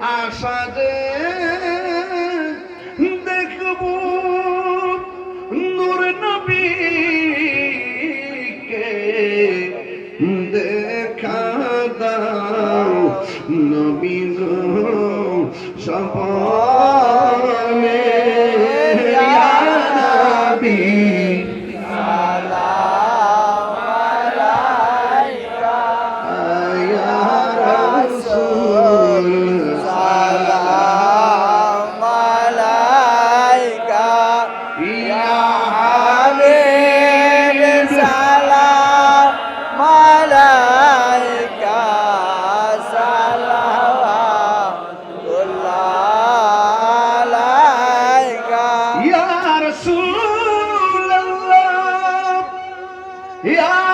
আশা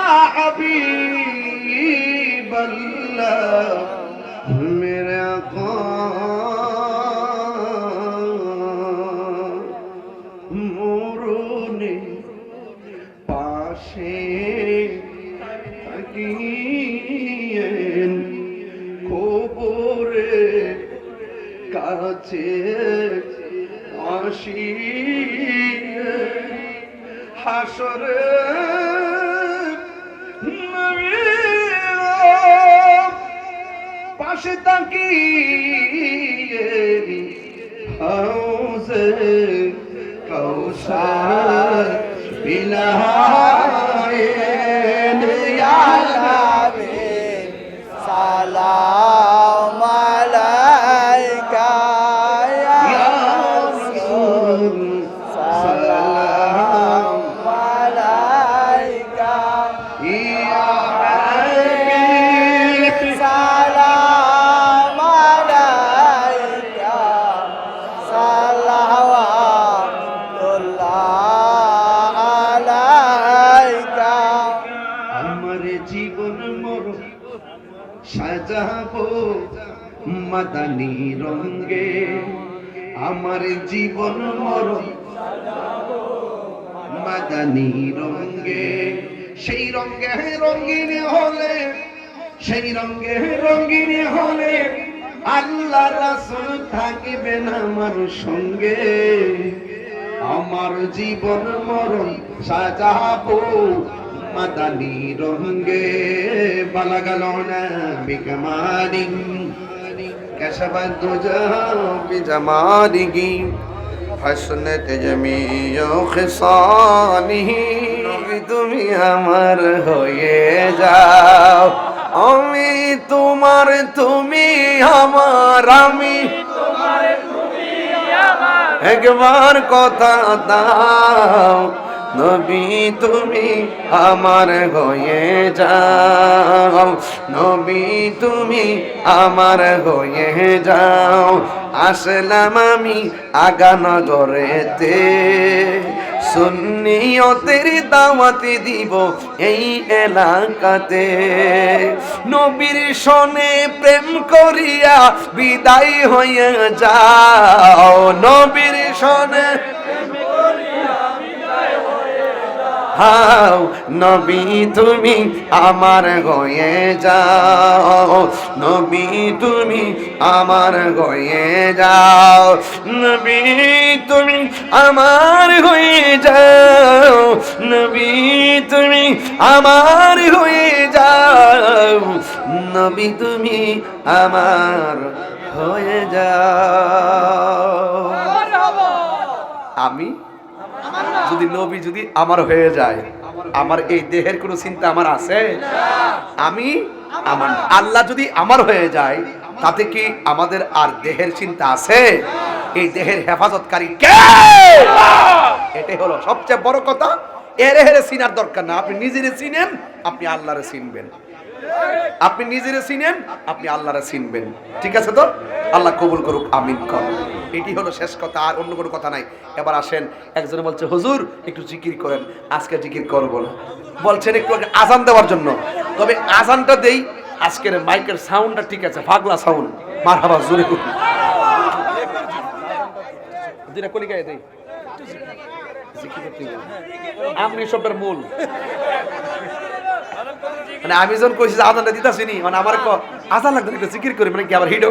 ইয়া হাবিবাল্লাহ মেরে আকা মরুনে পাশে থাকিয়েন খবরে কাছে আসি হাসরে পাশে তাকিয়ে হাউসে কৌসার বিলায়েন সাজাবো মাদানি রঙ্গে আমার জীবন মর। মাদানি রঙ্গে সেই রঙ্গে রঙ্গিন হলে, সেই রঙ্গে রঙ্গিন হলে আল্লাহ রাসূল থাকবেন আমার সঙ্গে। আমার জীবন মরণ সাজাবো মাদানি রঙ্গে বালাগাল না বিকমারি كشفت دجاه بجماله حسنت جميع خصاله নবী তুমি আমার হয়ে যাও আমি তোমার তুমি আমার আমি একবার কথা দাও নবী, তুমি আমার হয়ে যাও। নবী, তুমি আমার হয়ে যাও। আসলাম আমি আগানগরেতে। সুন্নিয়তের দাওয়াতে দিব এই এলাকাতে। নবীর সনে প্রেম করিয়া বিদায় হয়ে যাও। নবীর সনে হাও নবী তুমি আমার হয়ে যাও নবী তুমি আমার হয়ে যাও নবী তুমি আমার হয়ে যাও নবী তুমি আমার হয়ে যাও নবী তুমি আমার হয়ে যাও। আমি যদি নবী যদি আমার হয়ে যায়, আমার এই দেহের কোনো চিন্তা আমার আছে? আমি আমার আল্লাহ যদি আমার হয়ে যায়, তাতে কি আমাদের আর দেহের চিন্তা আছে? এই দেহের হেফাজতকারী কে? এটাই হলো সবচেয়ে বড় কথা। এরে হেরে চিনার দরকার না। আপনি নিজেরে চিনেন, আপনি আল্লাহরে চিনবেন। আপনি নিজেরে চিনেন, আপনি আল্লাহরে চিনবেন। ঠিক আছে তো? আল্লাহ কবুল করুক, আমিন কর। এটি হলো শেষ কথা, আর অন্য কোনো কথা নাই। এবার আসেন, একজনে বলছে, হুজুর, একটু জিকির করেন। আজকে জিকির করব না। বলছেন একটু আজান দেওয়ার জন্য। তবে আজানটা দেই, আজকের মাইকের সাউন্ডটা ঠিক আছে, ফাগলা সাউন্ড। মার হাবা জোরে। দুইটা দেই। মূল। মানে আমি যখন কইছি আজানটা দিতাছি মানে আমার আজান একটু জিকির করি মানে কি আবার হিডো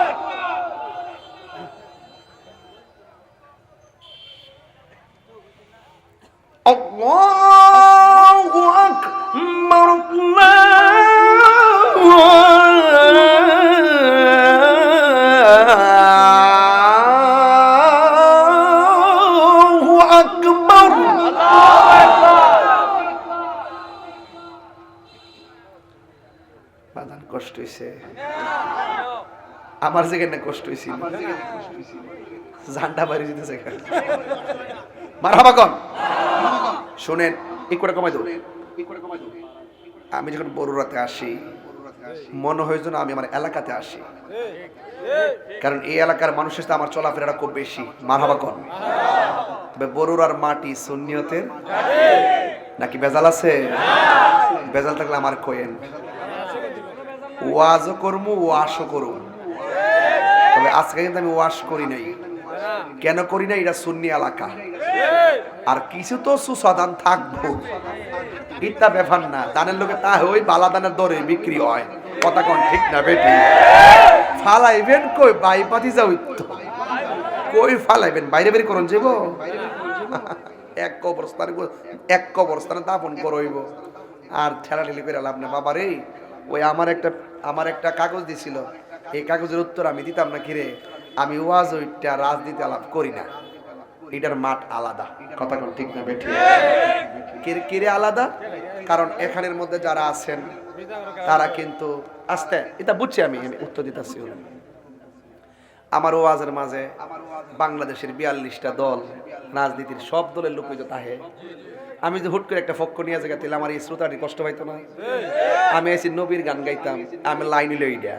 কষ্ট হয়েছে আমার যেখানে কষ্ট হয়েছে ঝান্ডা বাড়ি যেতেছে মারহাবা কন। শোনেন, এই করে কমাই দেবো আমি যখন বড়ুরাতে আসি, মনে হয় যেন আমি আমার এলাকাতে আসি। কারণ এই এলাকার মানুষের সাথে আমার চলাফেরাটা খুব বেশি। মারহাবা কন। তবে বড়ুরার মাটি সুন্নিয়তের? নাকি বেজাল আছে? বেজাল থাকলে আমার কোয়েন। ওয়াজও করব ওয়াশও করব তবে আজকে কিন্তু আমি ওয়াশ করি নাই। কেন করি না এটা সুন্নি এলাকা। আর কিছু তো সুসাদান থাকব। ইত্যা ব্যাপার না। দানের লোকে তা ওই বালা দানের দরে বিক্রি হয়। কথা কোন, ঠিক না বেটি? ফালাইবেন কই? বাই পাতি যাও তো। কই ফালাইবেন? বাইরে বেরি করুন যাব এক কবরস্থানে এক কবরস্থানে দাফন করইব। আর ঠেলাঠেলি করে লাভ না বাবা রে ওই আমার একটা আমার একটা কাগজ দিছিল। এই কাগজের উত্তর আমি দিতাম না কিরে? আমি ওয়াজ ওইটা রাজনীতি আলাপ করি না। এটার মাঠ আলাদা। কথা কোন ঠিক না কিরে আলাদা? কারণ এখানের মধ্যে যারা আছেন, তারা কিন্তু আস্তে, এটা বুঝছি আমি উত্তর দিতেছি আমার ওয়াজের মাঝে বাংলাদেশের বিয়াল্লিশটা দল, রাজনীতির সব দলের লোক হইতো তাহে। আমি যে হুট করে একটা ফক্ক নিয়ে জায়গা দিলে আমার এই শ্রোতাটি কষ্ট পাইতো না। আমি এসে নবীর গান গাইতাম, আমি লাইন হইল এইটা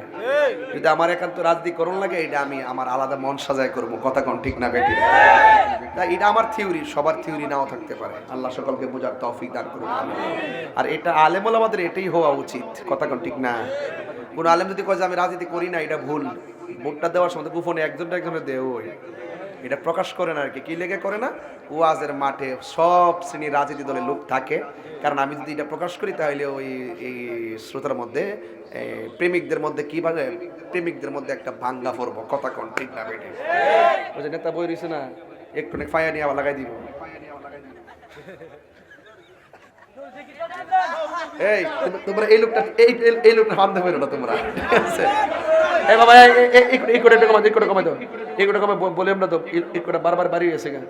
যদি আমার একান্ত রাজনীতি করুন লাগে এটা আমি আমার আলাদা মন সাজায় করব, কথা কোন ঠিক না বেটি তা এটা আমার থিওরি, সবার থিওরি নাও থাকতে পারে। আল্লাহ সকলকে বোঝার তৌফিক দান করুন আর এটা আলেমল আমাদের এটাই হওয়া উচিত, কথা কোন ঠিক না। কোন আলেম যদি কয় যে আমি রাজনীতি করি না এটা ভুল। ভোটটা দেওয়ার সময় গোপনে একজনটা একজনের দেও এটা প্রকাশ করে না আর কি। কি লেগে করে না? ওয়াজের মাঠে সব শ্রেণির রাজনীতি দলের লোক থাকে। কারণ আমি যদি এটা প্রকাশ করি, তাহলে ওই, এই শ্রোতার মধ্যে প্রেমিকদের মধ্যে কি ভাবে প্রেমিকদের মধ্যে একটা ভাঙ্গা পড়ব কথা কোন ঠিক না বেটে ওই যে নেতা বই রয়েছে না একটু ফায়া নিয়ে আবার লাগাই দিব। এই, তোমরা এই লোকটা এই এই- লোকটা হাত দেবে না তোমরা? ঠিক আছে? এ বাবা, এই- এই- এই- এই- এই কমাই দাও এই কোটা কমাই দাও এই কোটা কমাই বলে আমরা তো, এই- এই কোটা বারবার বাড়ি হয়েছে কেন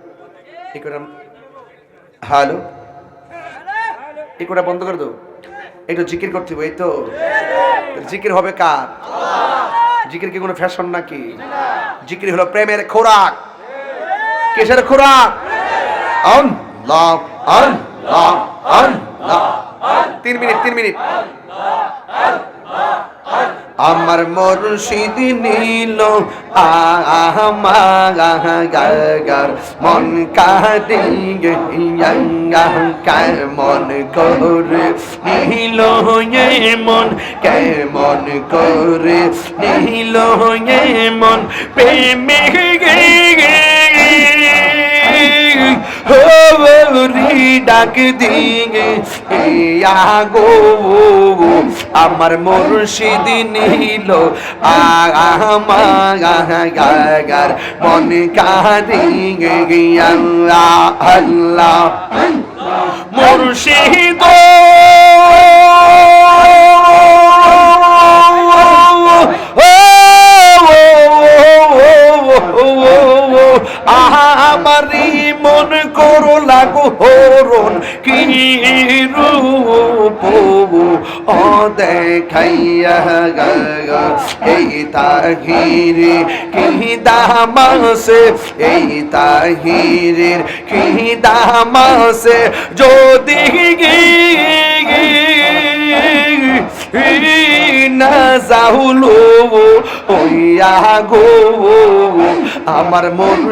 এই হ্যালো? এই কোটা বন্ধ করে দাও। একটু জিকির করতে হবে, এই তো। জিকির হবে কার? জিকির কি কোনো ফ্যাশন নাকি? জিকির হলো প্রেমের খোরাক। কিসের খোরাক? আল্লাহ আল্লাহ আল্লাহ। তিন মিনিট তিন মিনিট। আমার মুর্শিদ নীল, আমার মন কাটিয়ে কেমন করে? নীল মন কেমন করে? নীল মন প্রেমে হরি ডাক দিয়ে আগো আমার মুর্শিদ নিল আমার মন আল্লাহ আল্লাহ মুর্শিদ কি রূপ ও দেখাইয়া গা এই তাহিরে কি দামাসে এই তাহিরের কি দামাসে যদি না যাহুলো ওইয়া গো আমার মন